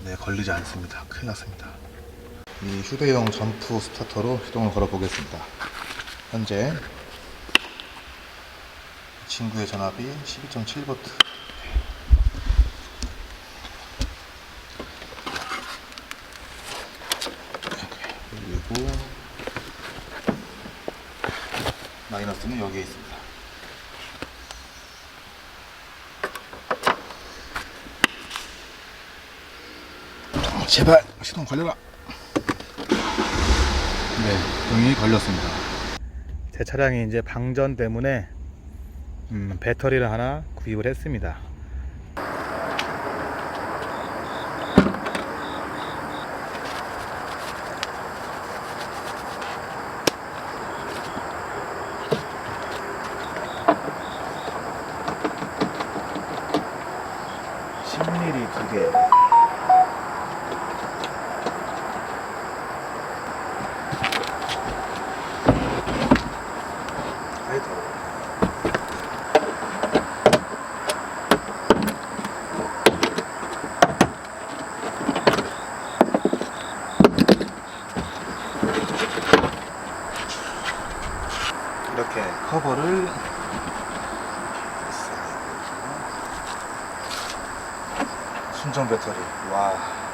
네, 걸리지 않습니다. 큰일 났습니다. 이 휴대용 점프 스타터로 시동을 걸어 보겠습니다. 현재 이 친구의 전압이 12.7V. 그리고 마이너스는 여기에 있습니다. 어, 제발 시동 걸려라. 네, 등이 걸렸습니다. 제 차량이 이제 방전 때문에 음, 배터리를 하나 구입을 했습니다. (10mm) 두 개. 이렇게 커버를 순정 배터리. 와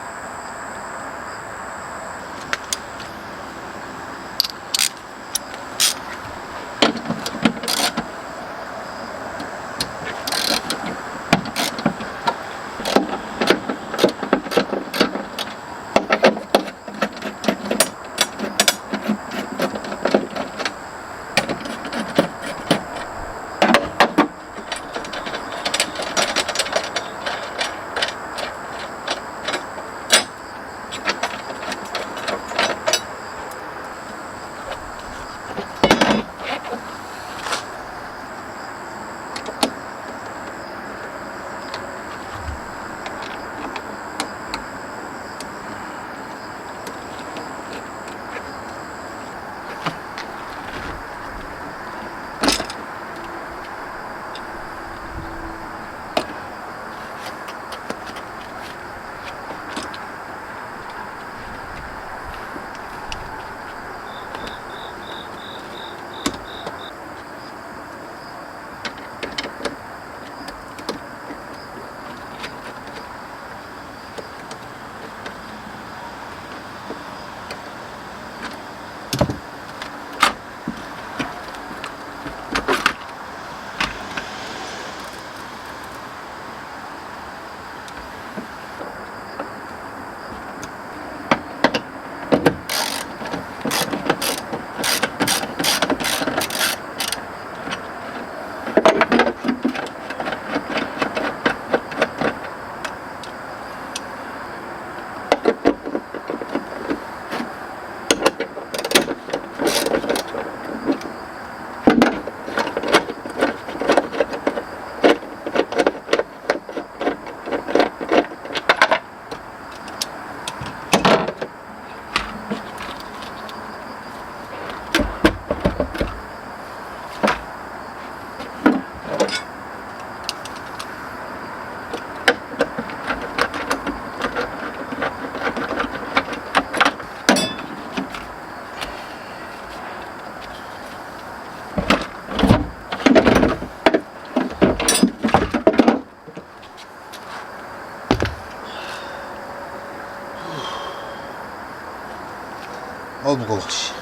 어 무거워 씨.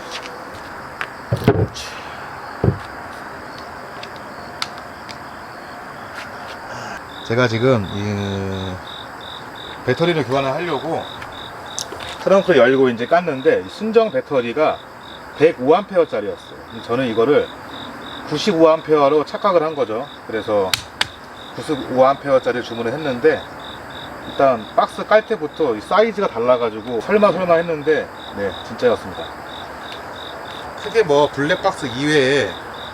제가 지금 이 배터리를 교환을 하려고 트렁크를 열고 이제 깠는데 이 순정 배터리가 105A짜리였어요. 저는 이거를 95A로 착각을 한 거죠. 그래서 95A짜리 주문을 했는데 일단 박스 깔 때부터 이 사이즈가 달라가지고 설마 설마 했는데 네 진짜였습니다. 크게 뭐 블랙박스 이외에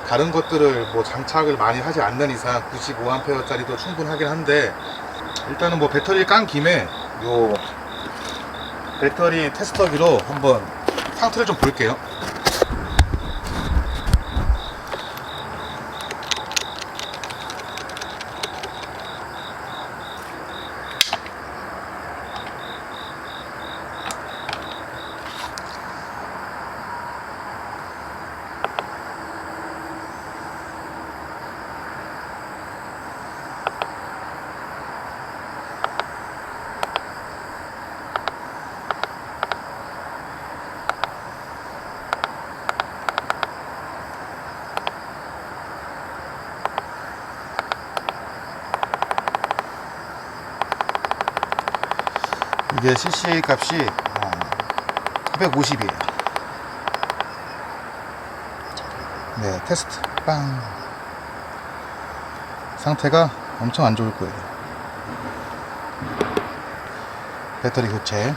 다른 것들을 뭐 장착을 많이 하지 않는 이상 95A짜리도 충분하긴 한데 일단은 뭐 배터리 깐 김에 요 배터리 테스터기로 한번 상태를 좀 볼게요. 이게 CCA 값이 950이에요. 네, 테스트. 빵. 상태가 엄청 안 좋을 거예요. 배터리 교체.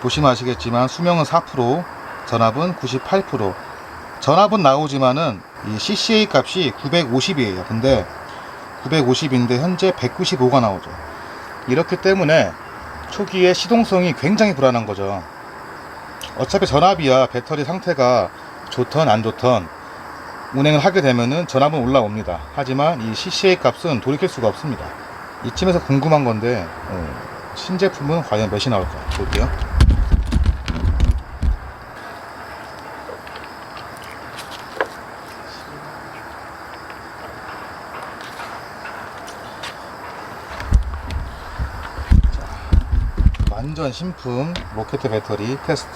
보시면 아시겠지만 수명은 4%, 전압은 98%. 전압은 나오지만은 이 CCA 값이 950이에요. 근데 950인데 현재 195가 나오죠. 이렇기 때문에 초기에 시동성이 굉장히 불안한 거죠. 어차피 전압이야 배터리 상태가 좋던 안 좋던 운행을 하게 되면은 전압은 올라옵니다. 하지만 이 CCA 값은 돌이킬 수가 없습니다. 이쯤에서 궁금한 건데 어, 신제품은 과연 몇이 나올까 볼게요. 완전 신품 로켓 배터리 테스트.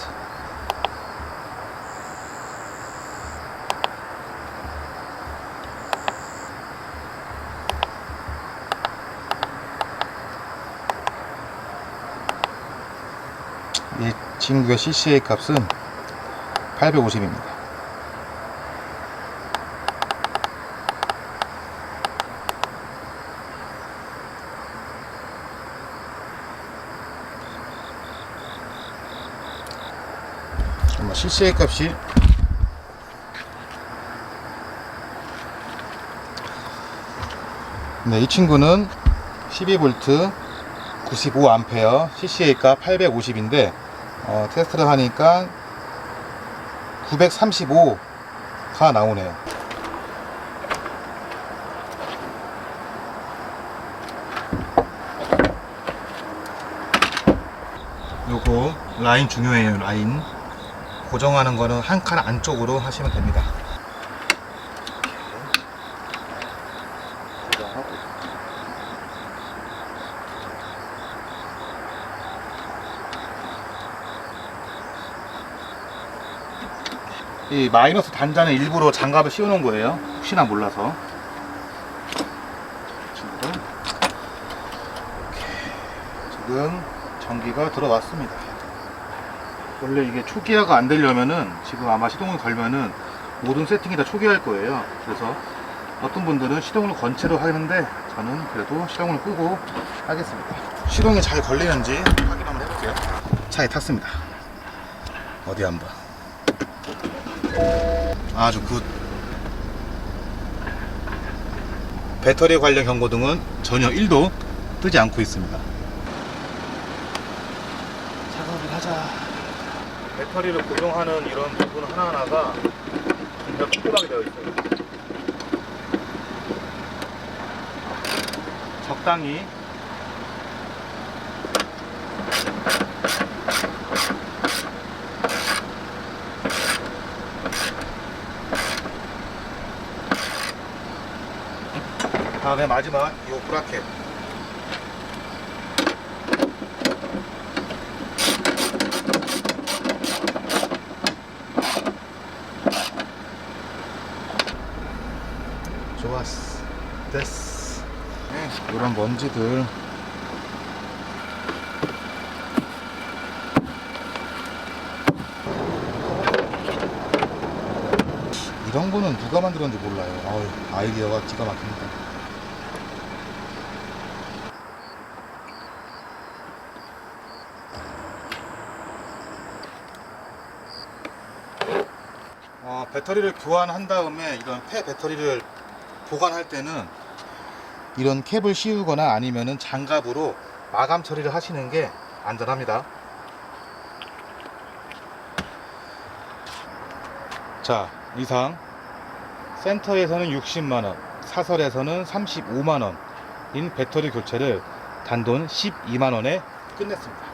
이 친구의 CCA 값은 850입니다. 정말 CCA 값이 네, 이 친구는 12V 95A CCA 값 850인데 어, 테스트를 하니까 935가 나오네요. 요거 라인 중요해요 라인 고정하는 거는 한 칸 안쪽으로 하시면 됩니다 이 마이너스 단자는 일부러 장갑을 씌워놓은 거예요 혹시나 몰라서. 지금 전기가 들어왔습니다. 원래 이게 초기화가 안 되려면은 지금 아마 시동을 걸면은 모든 세팅이 다 초기화할 거예요. 그래서 어떤 분들은 시동을 건 채로 하는데 저는 그래도 시동을 끄고 하겠습니다. 시동이 잘 걸리는지 확인 한번 해볼게요. 차에 탔습니다. 어디 한번. 아주 굿. 배터리 관련 경고등은 전혀 1도 뜨지 않고 있습니다. 작업을 하자. 배터리를 고정하는 이런 부분 하나하나가 굉장히 꼼꼼하게 되어 있어요. 적당히 다음에 마지막 이 브라켓 좋았어 됐어 네, 이런 먼지들. 이런 거는 누가 만들었는지 몰라요. 어휴, 아이디어가 기가 막힙니다. 어, 배터리를 교환한 다음에 이런 폐 배터리를 보관할 때는 이런 캡을 씌우거나 아니면은 장갑으로 마감 처리를 하시는 게 안전합니다. 자, 이상 센터에서는 60만원, 사설에서는 35만원인 배터리 교체를 단돈 12만원에 끝냈습니다.